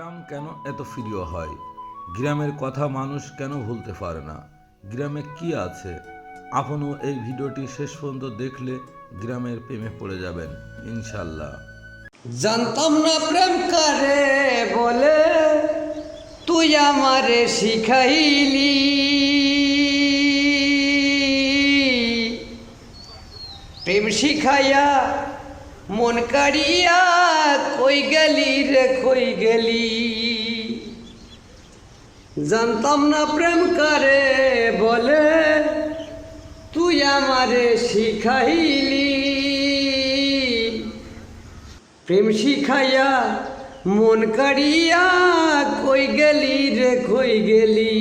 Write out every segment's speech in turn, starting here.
গ্রাম কেন এত প্রিয় হয়? গ্রামের কথা মানুষ কেন ভুলতে পারে না? গ্রামে কি আছে? আপনিও এই ভিডিওটি শেষ পর্যন্ত দেখলে গ্রামের প্রেমে পড়ে যাবেন, ইনশাল্লাহ। জানতাম না প্রেম করে বলে, তুই আমারে শিখাইলি। প্রেম শিখাইয়া মন কাড়িয়া কই গেলি রে কই গেলি। জানতাম না প্রেম করে বলে, তুই আমারে শিখাইলি। প্রেম শিখাইয়া মন কাড়িয়া কই গেলি রে কই গেলি।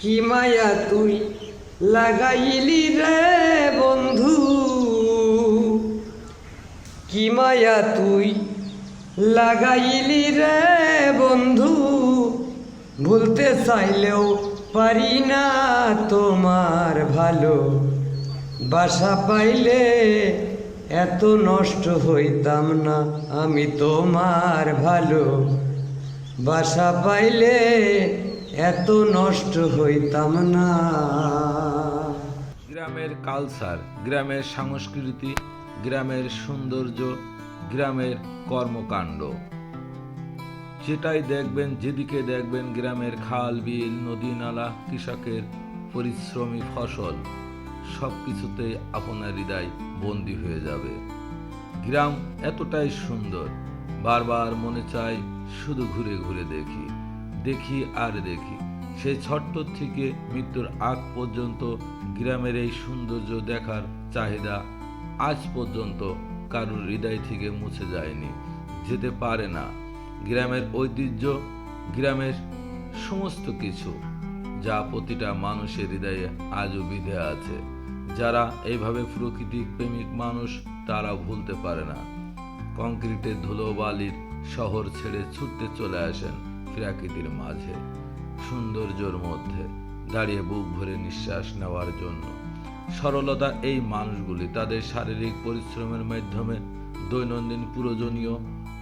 কি মায়া তুই লাগাইলি রে বন্ধু? মায়া তুই লাগাইলি রে বন্ধু, ভুলতে চাইলেও পারি না তোমার ভালো। বাসা পাইলে এত নষ্ট হইতাম না আমি তোমার ভালো। বাসা পাইলে এত নষ্ট হইতাম না। গ্রামের কালচার গ্রামের সংস্কৃতি গ্রামের সৌন্দর্য, গ্রামের কর্মকাণ্ড। যেটাই দেখবেন, যেদিকে দেখবেন গ্রামের খাল, বিল, নদী, নালা, কৃষকের পরিশ্রমী ফসল সব কিছুতেই আপনার হৃদয় বন্দী হয়ে যাবে। গ্রাম এতটাই সুন্দর, বারবার মনে চায় শুধু ঘুরে ঘুরে দেখি দেখি আর দেখি। সেই ছোট্ট থেকে মৃত্যুর আগ পর্যন্ত গ্রামের এই সৌন্দর্য দেখার চাহিদা আজ পর্যন্ত কারোর হৃদয় থেকে মুছে যায়নি, যেতে পারে না। গ্রামের ঐতিহ্য, গ্রামের সমস্ত কিছু, যা প্রতিটা মানুষের হৃদয়ে আজও বিধে আছে। যারা এইভাবে প্রকৃতিক প্রেমিক মানুষ, তারা ভুলতে পারে না। কংক্রিটের ধুলো বালির শহর ছেড়ে ছুটতে চলে আসেন প্রাকৃতির মাঝে। সৌন্দর্যর মধ্যে দাঁড়িয়ে বুক ভরে নিঃশ্বাস নেওয়ার জন্য। সরলতা এই মানুষগুলি তাদের শারীরিক পরিশ্রমের মাধ্যমে, দৈনন্দিন প্রয়োজনীয়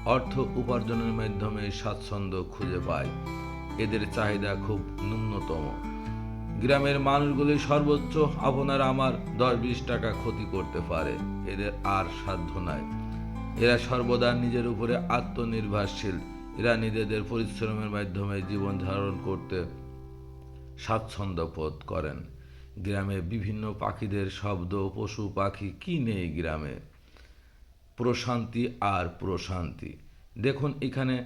অর্থ উপার্জনের মাধ্যমে স্বাচ্ছন্দ্য খুঁজে পায়। এদের চাহিদা খুব ন্যূনতম। গ্রামের মানুষগুলি সর্বোচ্চ আপনার আমার দশ বিশ টাকা ক্ষতি করতে পারে। এদের আর সাধ্য নাই। এরা সর্বদা নিজের উপরে আত্মনির্ভরশীল। এরা নিজেদের পরিশ্রমের মাধ্যমে জীবন ধারণ করতে স্বাচ্ছন্দ্য বোধ করেন। গ্রামে বিভিন্ন পাখিদের শব্দ, পশু, পাখি কি নেই গ্রামে? প্রশান্তি আর প্রশান্তি। দেখুন, এখানে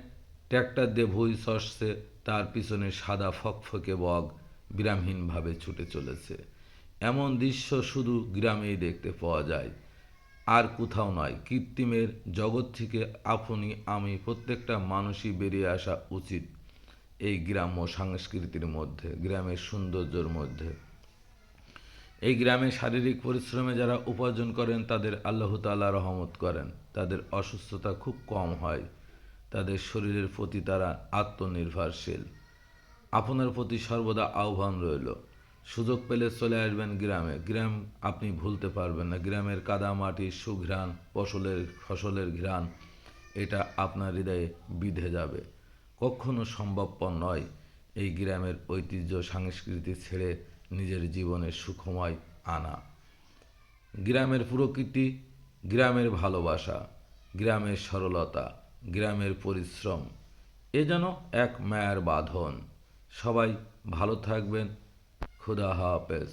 ট্র্যাক্টর দিয়ে ভুই সসছে তার পিছনে সাদা ফকফকে বগ বিরামহীনভাবে ছুটে চলেছে। এমন দৃশ্য শুধু গ্রামেই দেখতে পাওয়া যায়। আর কোথাও নয়, কৃত্রিমের জগৎ থেকে আপনি, আমি প্রত্যেকটা মানুষই বেরিয়ে আসা উচিত এই গ্রাম্য সংস্কৃতির মধ্যে, গ্রামের সৌন্দর্যের মধ্যে। এই গ্রামে শারীরিক পরিশ্রমে যারা উপার্জন করেন, তাদের আল্লাহ তাআলা রহমত করেন। তাদের অসুস্থতা খুব কম হয়। তাদের শরীরের প্রতি তারা আত্মনির্ভরশীল। আপনার প্রতি সর্বদা আহ্বান রইল। সুযোগ পেলে চলে আসবেন গ্রামে। গ্রাম আপনি ভুলতে পারবেন না। গ্রামের কাদামাটি সুঘ্রাণ, ফসলের ফসলের ঘ্রাণ, এটা আপনার হৃদয়ে বিধে যাবে। কখনো সম্ভবপর নয়। এই গ্রামের ঐতিহ্য, সংস্কৃতি ছেড়ে নিজের জীবনে সুখময় আনা। গ্রামের প্রকৃতি, গ্রামের ভালোবাসা, গ্রামের সরলতা, গ্রামের পরিশ্রম, এ যেন এক মায়ের বাঁধন। সবাই ভালো থাকবেন। খুদা হাফেজ।